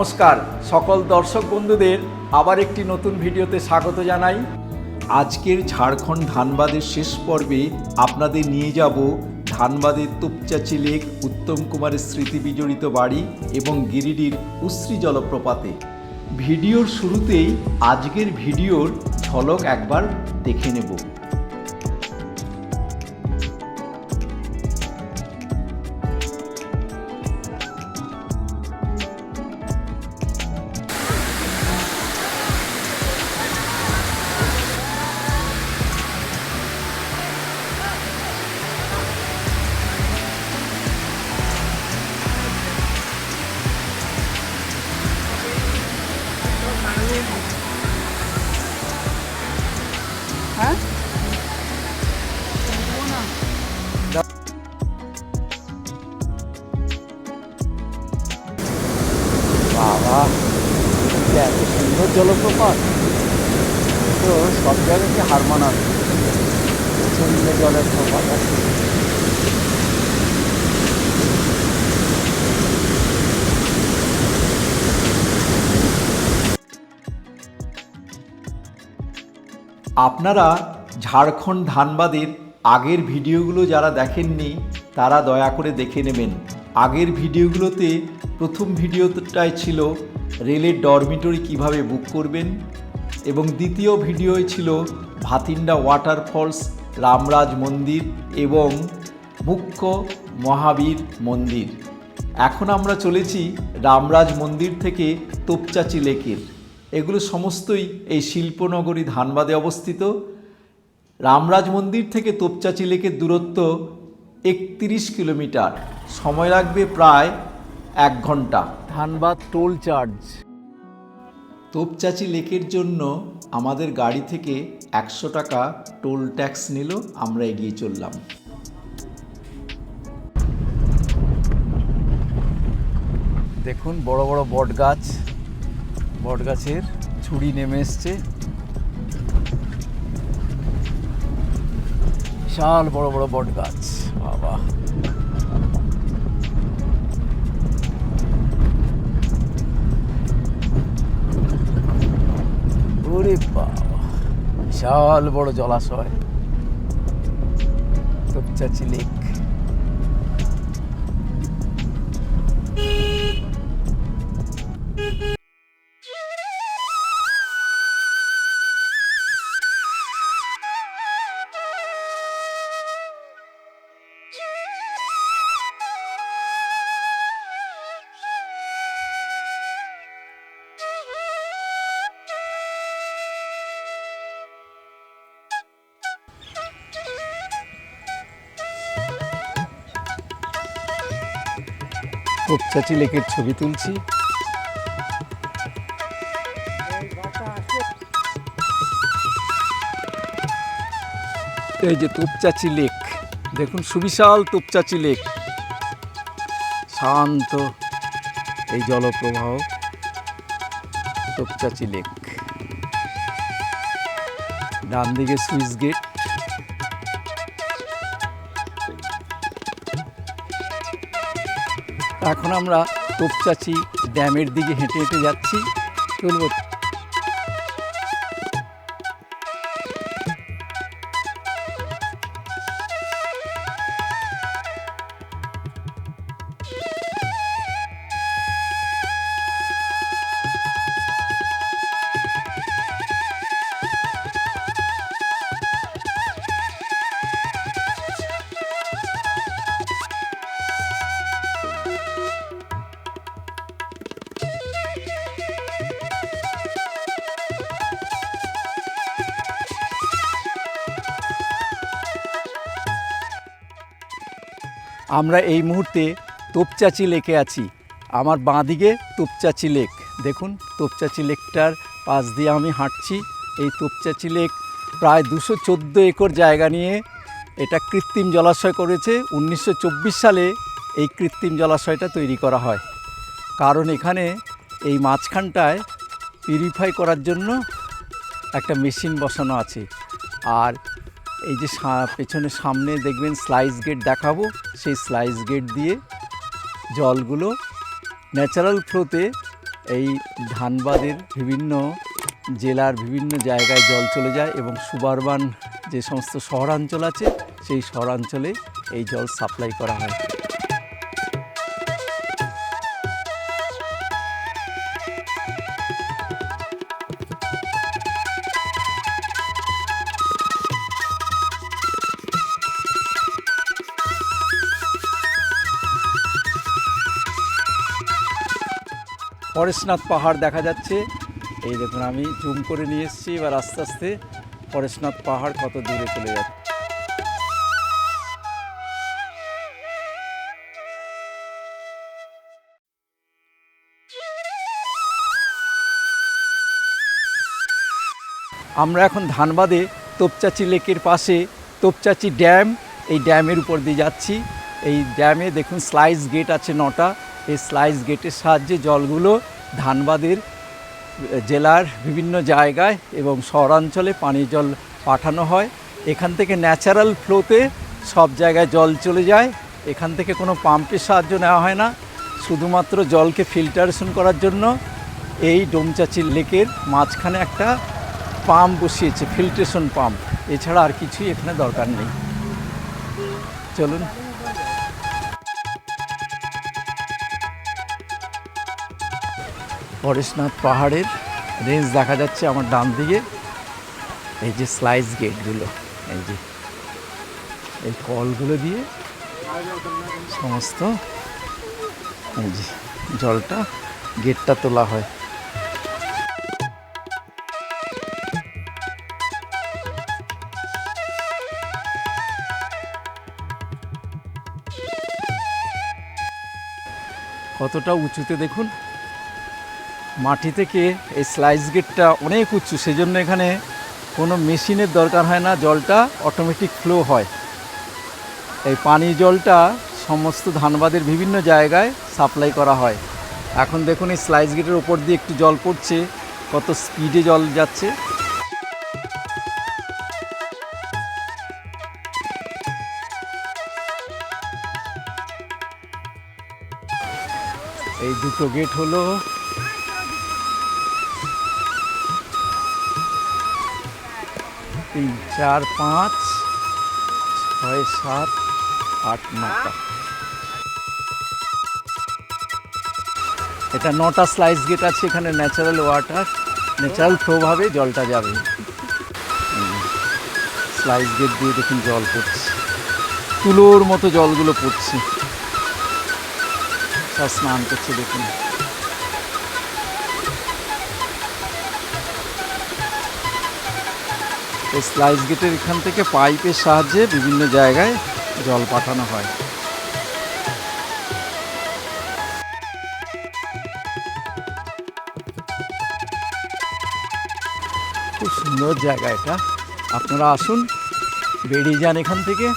নমস্কার। সকল দর্শক বন্ধুদের আবার একটি নতুন ভিডিওতে স্বাগত জানাই। আজকের ঝাড়খণ্ড ধানবাদের শেষ পর্বে আপনাদের নিয়ে যাব ধানবাদের তোপচাচি লেক উত্তম কুমারের স্মৃতি বিজড়িত বাড়ি এবং গিরিডির উশ্রী জলপ্রপাতে। ভিডিওর শুরুতেই আজকের ভিডিওর ঝলক একবার দেখে নেব। আপনারা ঝাড়খণ্ড ধানবাদের আগের ভিডিওগুলো যারা দেখেননি, তারা দয়া করে দেখে নেবেন। আগের ভিডিওগুলোতে প্রথম ভিডিওটায় ছিল রেলের ডরমিটরি কীভাবে বুক করবেন এবং দ্বিতীয় ভিডিওয় ছিল ভাতিন্ডা ওয়াটারফলস, রামরাজ মন্দির এবং মুখ্য মহাবীর মন্দির। এখন আমরা চলেছি রামরাজ মন্দির থেকে তোপচাচি লেকের। এগুলো সমস্তই এই শিল্পনগরী ধানবাদে অবস্থিত। রামরাজ মন্দির থেকে তোপচাচি লেকের দূরত্ব একত্রিশ কিলোমিটার। সময় লাগবে প্রায় এক ঘণ্টা। Dhanbad toll charge. তোপচাচি লেকের জন্য আমাদের গাড়ি থেকে একশো টাকা টোল ট্যাক্স নিল, আমরা এগিয়ে চললাম। দেখুন, বড় বড় বট গাছ বট গাছের ঝুড়ি নেমে এসছে। বিশাল বড় বড় বট গাছ বাবা। ওরে বাবা। বিশাল বড় জলাশয়। তোপচাচি লেক। তোপচাচি লেকের ছবি তুলছি। এই যে তোপচাচি লেক, দেখুন সুবিশাল তোপচাচি লেক। শান্ত এই জলপ্রবাহ তোপচাচি লেক। ডান দিকে সুইচ গেট এখন আমরা তোপচাচি ড্যামের দিকে হেঁটে হেঁটে যাচ্ছি। চলবো। আমরা এই মুহূর্তে তোপচাচি লেকে আছি। আমার বাঁদিকে তোপচাচি লেক। দেখুন, তোপচাচি লেকটার পাশ দিয়ে আমি হাঁটছি। এই তোপচাচি লেক প্রায় দুশো চোদ্দ একর জায়গা নিয়ে এটা কৃত্রিম জলাশয় করেছে। উনিশশো চব্বিশ সালে এই কৃত্রিম জলাশয়টা তৈরি করা হয়। কারণ এখানে এই মাঝখানটায় পিউরিফাই করার জন্য একটা মেশিন বসানো আছে। আর এই যে পেছনে সামনে দেখবেন স্লাইস গেট দেখাবো। সেই স্লাইস গেট দিয়ে জলগুলো ন্যাচারাল ফ্লোতে এই ধানবাদের বিভিন্ন জেলার বিভিন্ন জায়গায় জল চলে যায় এবং সুবারবান যে সমস্ত শহরাঞ্চল আছে, সেই শহরাঞ্চলে এই জল সাপ্লাই করা হয়। পরেশনাথ পাহাড় দেখা যাচ্ছে। এই দেখুন, আমি জুম করে নিয়ে এসেছি, এবার আস্তে আস্তে পরেশনাথ পাহাড় কত দূরে চলে যাচ্ছে। আমরা এখন ধানবাদে তোপচাচি লেকের পাশে, তোপচাচি ড্যাম, এই ড্যামের উপর দিয়ে যাচ্ছি। এই ড্যামে দেখুন, স্লাইস গেট আছে নটা। এই স্লাইস গেটের সাহায্যে জলগুলো ধানবাদের জেলার বিভিন্ন জায়গায় এবং শহরাঞ্চলে পানীয় জল পাঠানো হয়। এখান থেকে ন্যাচারাল ফ্লোতে সব জায়গায় জল চলে যায়। এখান থেকে কোনো পাম্পের সাহায্য নেওয়া হয় না। শুধুমাত্র জলকে ফিল্টারেশন করার জন্য এই ডোমচাচি লেকের মাঝখানে একটা পাম্প বসিয়েছে ফিল্ট্রেশন পাম্প। এছাড়া আর কিছুই এখানে দরকার নেই। চলুন। পরেশনাথ পাহাড়ের রেঞ্জ দেখা যাচ্ছে আমার ডান দিকে। এই যে স্লাইস গেটগুলো এই যে এই কলগুলো দিয়ে সমস্ত এই যে জলটা গেটটা তোলা হয়। কতটা উঁচুতে দেখুন? মাটি থেকে এই স্লাইস গেটটা অনেক উঁচু, সেজন্য এখানে কোনো মেশিনের দরকার হয় না, জলটা অটোমেটিক ফ্লো হয়। এই পানি জলটা সমস্ত ধানবাদের বিভিন্ন জায়গায় সাপ্লাই করা হয়। এখন দেখুন এই স্লাইস গেটের ওপর দিয়ে একটু জল পড়ছে, কত স্পিডে জল যাচ্ছে। এই দুটো গেট হলো তিন, চার, পাঁচ, ছয়, সাত, আট, নটা। এটা নটা স্লাইস গেট আছে এখানে ন্যাচারাল ওয়াটার ন্যাচারাল ফ্লোভাবে জলটা যাবে। স্লাইস গেট দিয়ে দেখুন জল পড়ছে। তুলোর মতো জলগুলো পড়ছে। সব স্নান করছে দেখুন। এই স্লাইস গেটের এখান থেকে পাইপের সাহায্যে বিভিন্ন জায়গায় জল পাঠানো হয়। খুব সুন্দর জায়গা এটা। আপনারা আসুন, বেরিয়ে যান এখান থেকে।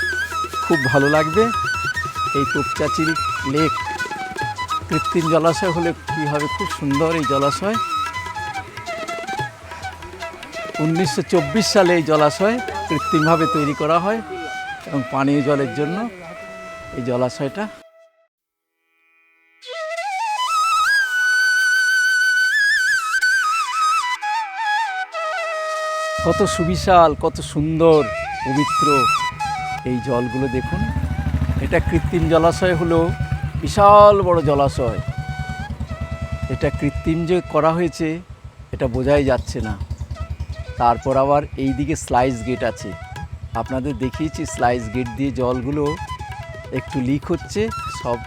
খুব ভালো লাগবে। এই তোপচাচির লেক কৃত্রিম জলাশয় হলে কী হবে? খুব সুন্দর এই জলাশয়। উনিশশো চব্বিশ সালে এই জলাশয় কৃত্রিমভাবে তৈরি করা হয় এবং পানীয় জলের জন্য এই জলাশয়টা কত সুবিশাল, কত সুন্দর, পবিত্র এই জলগুলো দেখুন। এটা কৃত্রিম জলাশয় হলো বিশাল বড় জলাশয়। এটা কৃত্রিম যে করা হয়েছে, এটা বোঝাই যাচ্ছে না। তারপর আবার এই দিকে স্লাইস গেট আছে। আপনাদের দেখিয়েছি স্লাইস গেট দিয়ে জলগুলো একটু লিক হচ্ছে, সব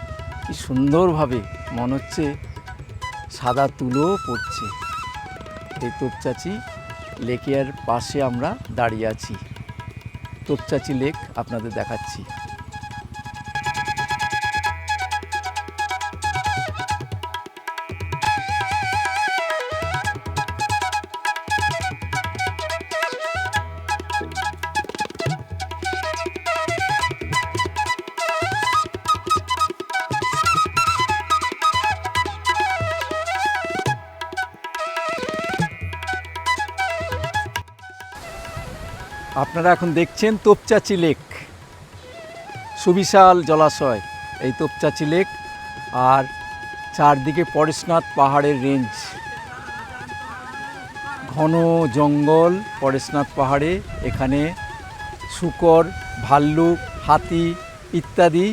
কি সুন্দরভাবে মনে হচ্ছে সাদা তুলো পড়ছে। এই তোপচাচি লেকের পাশে আমরা দাঁড়িয়ে আছি। তোপচাচি লেক আপনাদের দেখাচ্ছি। আপনারা এখন দেখছেন তোপচাচি লেক। সুবিশাল জলাশয়, এই তোপচাচি লেক আর চারদিকে পরেশনাথ পাহাড়ের রেঞ্জ। ঘন জঙ্গল, পরেশনাথ পাহাড়ে, এখানে শুকর, ভাল্লুক, হাতি ইত্যাদি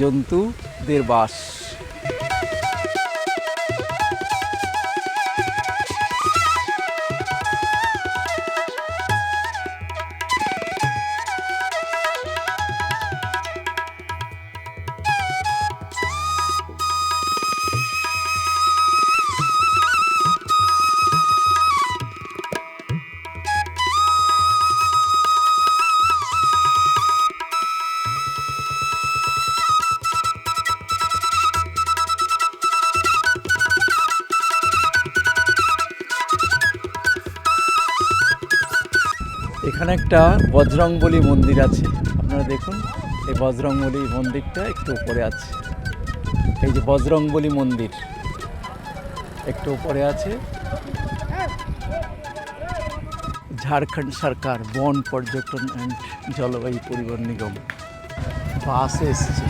জন্তুদের বাস। এখানে একটা বজরংবলী মন্দির আছে। আপনারা দেখুন, এই বজরংবলী মন্দিরটা একটু উপরে আছে। এই যে বজরংবলী মন্দির, একটু উপরে আছে। ঝাড়খণ্ড সরকার বন পর্যটন অ্যান্ড জলবায়ু পরিবহন নিগম বাস এসছে।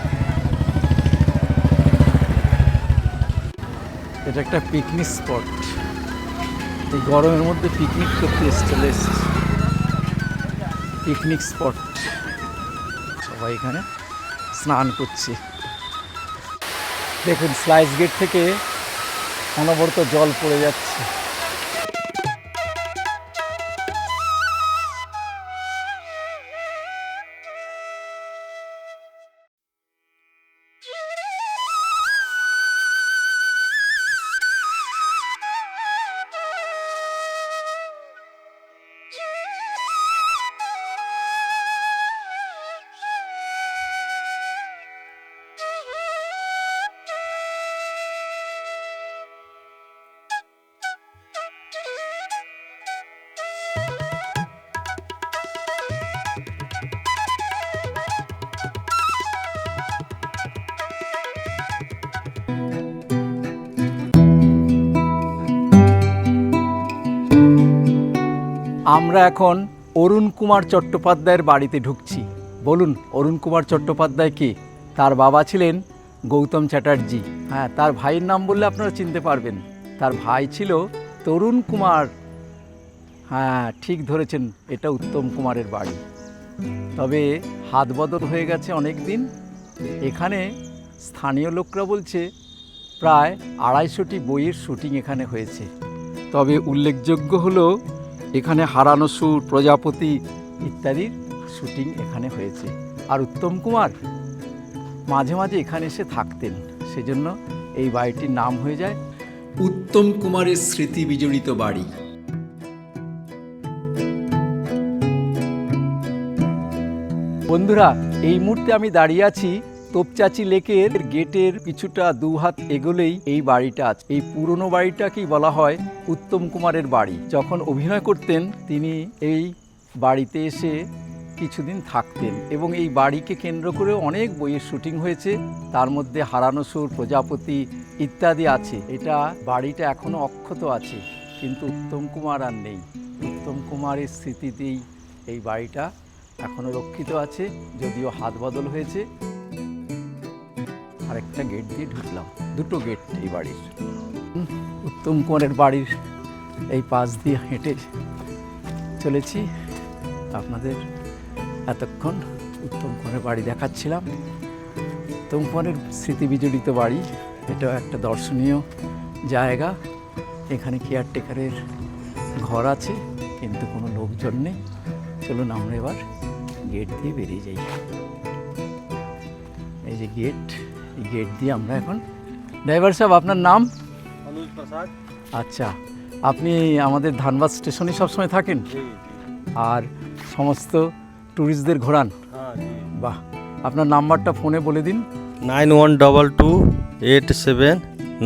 এটা একটা পিকনিক স্পট। এই গরমের মধ্যে পিকনিক করতে চলে এসছে। Picnic spot. সবাই এখানে স্নান করছে। দেখুন স্লাইস গেট থেকে অনবরত জল পড়ে যাচ্ছে। আমরা এখন অরুণ কুমার চট্টোপাধ্যায়ের বাড়িতে ঢুকছি। বলুন, অরুণ কুমার চট্টোপাধ্যায় কে? তার বাবা ছিলেন গৌতম চ্যাটার্জি। হ্যাঁ তার ভাইয়ের নাম বললে আপনারা চিনতে পারবেন। তার ভাই ছিল তরুণ কুমার। হ্যাঁ ঠিক ধরেছেন, এটা উত্তম কুমারের বাড়ি। তবে হাত বদল হয়ে গেছে অনেক দিন এখানে স্থানীয় লোকরা বলছে, প্রায় আড়াইশোটি বইয়ের শুটিং এখানে হয়েছে। তবে উল্লেখযোগ্য হলো এখানে হারানো সুর প্রজাপতি ইত্যাদির শুটিং এখানে হয়েছে। আর উত্তম কুমার মাঝে মাঝে এখানে এসে থাকতেন সেজন্য এই বাড়িটির নাম হয়ে যায় উত্তম কুমারের স্মৃতি বিজড়িত বাড়ি। বন্ধুরা এই মুহূর্তে আমি দাঁড়িয়ে আছি তোপচাচি লেকের গেটের কিছুটা দু হাত এগোলেই এই বাড়িটা আছে। এই পুরনো বাড়িটাকেই বলা হয় উত্তম কুমারের বাড়ি। যখন অভিনয় করতেন, তিনি এই বাড়িতে এসে কিছুদিন থাকতেন এবং এই বাড়িকে কেন্দ্র করে অনেক বইয়ের শুটিং হয়েছে। তার মধ্যে হারানো সুর, প্রজাপতি ইত্যাদি আছে। এটা বাড়িটা এখনও অক্ষত আছে, কিন্তু উত্তম কুমার আর নেই। উত্তম কুমারের স্মৃতিতেই এই বাড়িটা এখনও রক্ষিত আছে, যদিও হাত বদল হয়েছে। আরেকটা গেট দিয়ে ঢুকলাম। দুটো গেট এই বাড়ির। উত্তম কুমারের বাড়ির এই পাশ দিয়ে হেঁটে চলেছি। আপনাদের এতক্ষণ উত্তম কুমারের বাড়ি দেখাচ্ছিলাম। উত্তম কুমারের স্মৃতি বিজড়িত বাড়ি। এটাও একটা দর্শনীয় জায়গা। এখানে কেয়ারটেকারের ঘর আছে, কিন্তু কোনো লোকজন নেই। চলুন আমরা এবার গেট দিয়ে বেরিয়ে যাই। এই যে গেট এই গেট দিয়ে আমরা এখন ড্রাইভার সাহেব আপনার নাম? অনুজ প্রসাদ। আচ্ছা আপনি আমাদের ধানবাদ স্টেশনে সবসময় থাকেন? আর সমস্ত ট্যুরিস্টদের ঘোরান? হ্যাঁ বাহ আপনার নাম্বারটা ফোনে বলে দিন। Nine one double two eight seven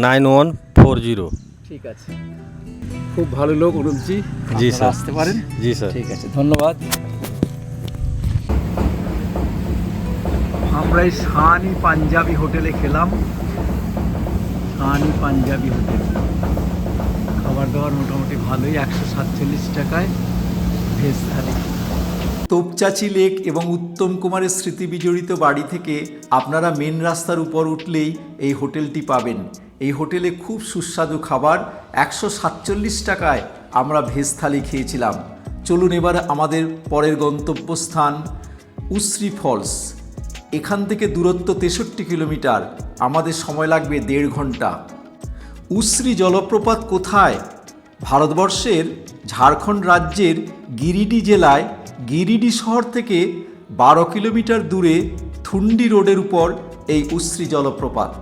nine one four zero. ঠিক আছে। খুব ভালো লোক অরূপজি জি, স্যার। আসতে পারেন। জি স্যার। ঠিক আছে ধন্যবাদ। আমরা এই সানি পাঞ্জাবি হোটেলে খেলাম। সানি পাঞ্জাবি হোটেল। খাবার দাবার মোটামুটি ভালোই, একশো সাতচল্লিশ টাকায় ভেজ থালি। তোপচাচি লেক এবং উত্তম কুমারের স্মৃতি বিজড়িত বাড়ি থেকে আপনারা মেন রাস্তার উপর উঠলেই এই হোটেলটি পাবেন। এই হোটেলে খুব সুস্বাদু খাবার, একশো সাতচল্লিশ টাকায় আমরা ভেজ থালি খেয়েছিলাম। চলুন এবার আমাদের পরের গন্তব্যস্থান, উশ্রী ফলস। এখান থেকে দূরত্ব তেষট্টি কিলোমিটার। আমাদের সময় লাগবে দেড় ঘণ্টা। উশ্রী জলপ্রপাত কোথায়? ভারতবর্ষের ঝাড়খণ্ড রাজ্যের গিরিডি জেলায় গিরিডি শহর থেকে বারো কিলোমিটার দূরে থুন্ডি রোডের উপর এই উশ্রী জলপ্রপাত।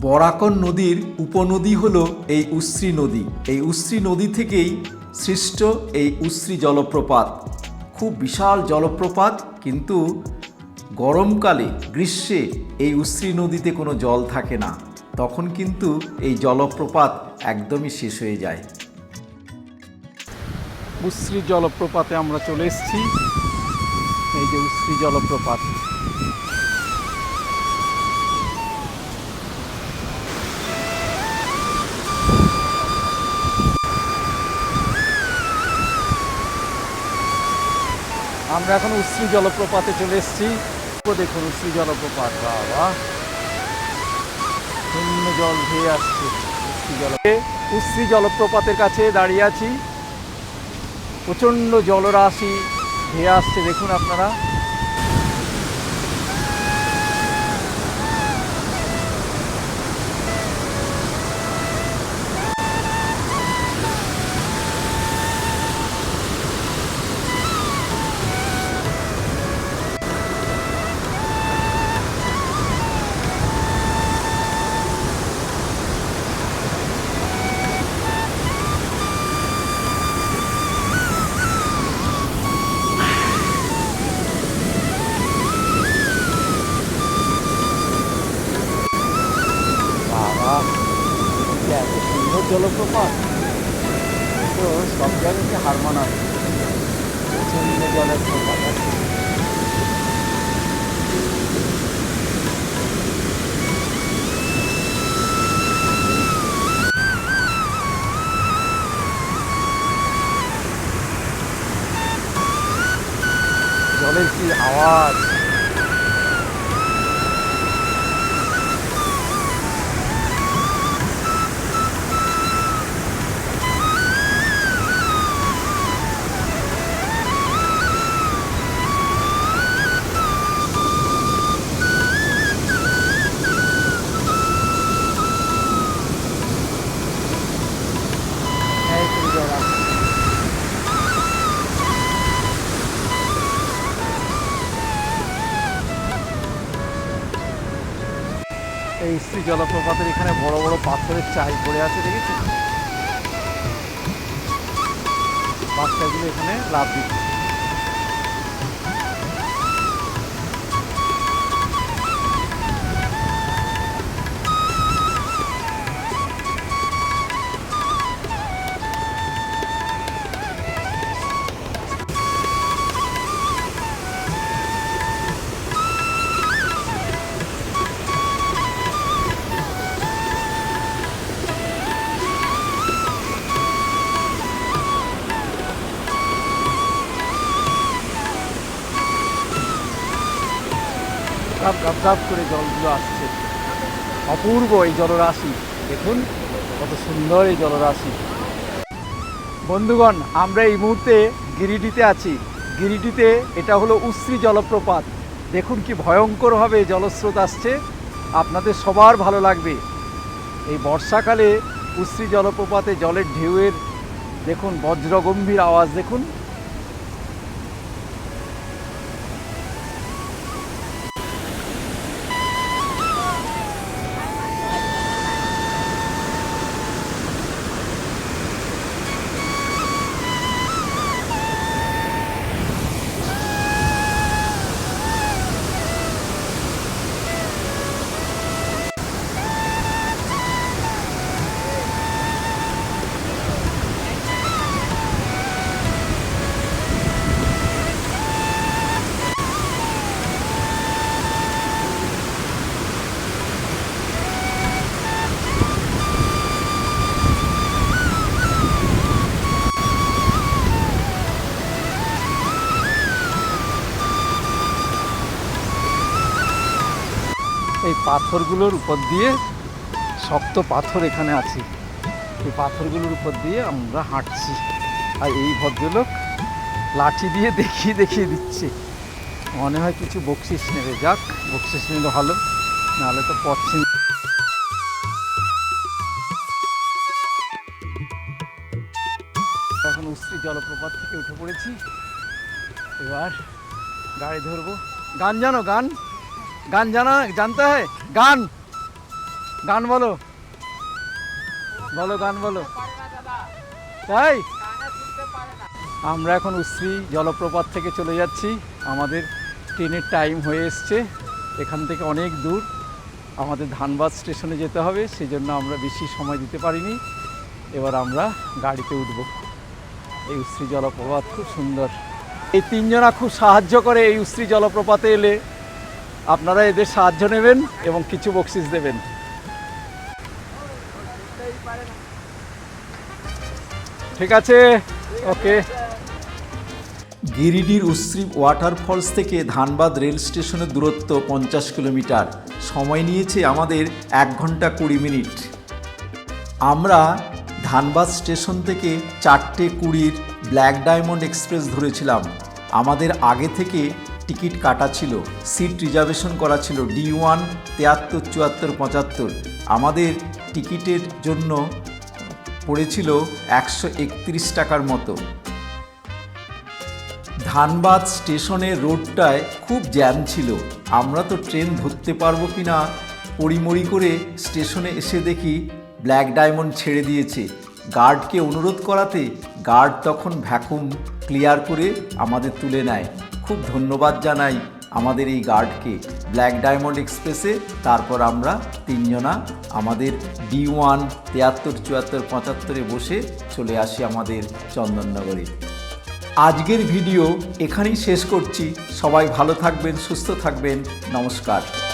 বরাকন নদীর উপনদী হল এই উশ্রী নদী। এই উশ্রী নদী থেকেই সৃষ্ট এই উশ্রী জলপ্রপাত। খুব বিশাল জলপ্রপাত, কিন্তু গরমকালে গ্রীষ্মে এই উশ্রী নদীতে কোনো জল থাকে না। তখন কিন্তু এই জলপ্রপাত একদমই শেষ হয়ে যায়। উশ্রী জলপ্রপাতে আমরা চলে এসেছি। এই যে উশ্রী জলপ্রপাত। আমরা এখন উশ্রী জলপ্রপাতে চলে এসেছি। দেখুন উশ্রী জলপ্রপাত, বাবা। শূন্য জল ধেয়ে আসছে উশ্রী জল উশ্রী জলপ্রপাতের কাছে দাঁড়িয়ে আছি। প্রচণ্ড জলরাশি ধেয়ে আসছে, দেখুন আপনারা। জলপ্রপাতের এখানে বড় বড় পাথরের চাই পড়ে আছে দেখেছি বাচ্চাগুলো এখানে লাভ দিচ্ছে। গাপ করে জলগুলো আসছে। অপূর্ব এই জলরাশি। দেখুন, কত সুন্দর এই জলরাশি। বন্ধুগণ, আমরা এই মুহূর্তে গিরিডিতে আছি। গিরিডিতে এটা হলো উশ্রী জলপ্রপাত। দেখুন কি ভয়ঙ্করভাবে জলস্রোত আসছে। আপনাদের সবার ভালো লাগবে। এই বর্ষাকালে উশ্রী জলপ্রপাতে জলের ঢেউয়ের, দেখুন, বজ্রগম্ভীর আওয়াজ, দেখুন। পাথরগুলোর উপর দিয়ে, শক্ত পাথর এখানে আছে। এই পাথরগুলোর উপর দিয়ে আমরা হাঁটছি। আর এই ভদ্রলোক লাঠি দিয়ে দেখিয়ে দেখিয়ে দিচ্ছে। মনে হয় কিছু বকশিস নেবে। যাক, বকশিস নিলে ভালো, নাহলে তো পড়ছি এখন উস্ত্রি জলপ্রপাত থেকে উঠে পড়েছি। এবার গাড়ি ধরবো। গান জানো, গান? গান জানা, জানতে হয়? গান। গান বলো। বলো, গান বলো। তাই? আমরা এখন উশ্রী জলপ্রপাত থেকে চলে যাচ্ছি। আমাদের ট্রেনের টাইম হয়ে এসছে। এখান থেকে অনেক দূর। আমাদের ধানবাদ স্টেশনে যেতে হবে সেই জন্য আমরা বেশি সময় দিতে পারিনি। এবার আমরা গাড়িতে উঠব। এই উশ্রী জলপ্রপাত খুব সুন্দর। এই তিনজনা খুব সাহায্য করে এই উশ্রী জলপ্রপাতে এলে। আপনারা এদের সাহায্য নেবেন এবং কিছু বকশিস দেবেন। ঠিক আছে, ওকে। গিরিডির উশ্রী ওয়াটারফলস থেকে ধানবাদ রেল স্টেশনের দূরত্ব পঞ্চাশ কিলোমিটার। সময় নিয়েছে আমাদের এক ঘণ্টা কুড়ি মিনিট। আমরা ধানবাদ স্টেশন থেকে চারটে কুড়ির ব্ল্যাক ডায়মন্ড এক্সপ্রেস ধরেছিলাম। আমাদের আগে থেকে টিকিট কাটা ছিল। সিট রিজার্ভেশন করা ছিল ডি ওয়ান, তেয়াত্তর, চুয়াত্তর, পঁচাত্তর। আমাদের টিকিটের জন্য পড়েছিল একশো একত্রিশ টাকার মতো। ধানবাদ স্টেশনের রোডটায় খুব জ্যাম ছিল। আমরা তো ট্রেন ধরতে পারব কি না? পড়িমড়ি করে স্টেশনে এসে দেখি ব্ল্যাক ডায়মন্ড ছেড়ে দিয়েছে। গার্ডকে অনুরোধ করাতে গার্ড তখন ভ্যাকুম ক্লিয়ার করে আমাদের তুলে নেয়। খুব ধন্যবাদ জানাই আমাদের এই গার্ডকে। ব্ল্যাক ডায়মন্ড এক্সপ্রেসে তারপর আমরা তিনজনা আমাদের ডি ওয়ান তিয়াত্তর, চুয়াত্তর, পঁচাত্তরে বসে চলে আসি আমাদের চন্দননগরে। আজকের ভিডিও এখানেই শেষ করছি। সবাই ভালো থাকবেন, সুস্থ থাকবেন। নমস্কার।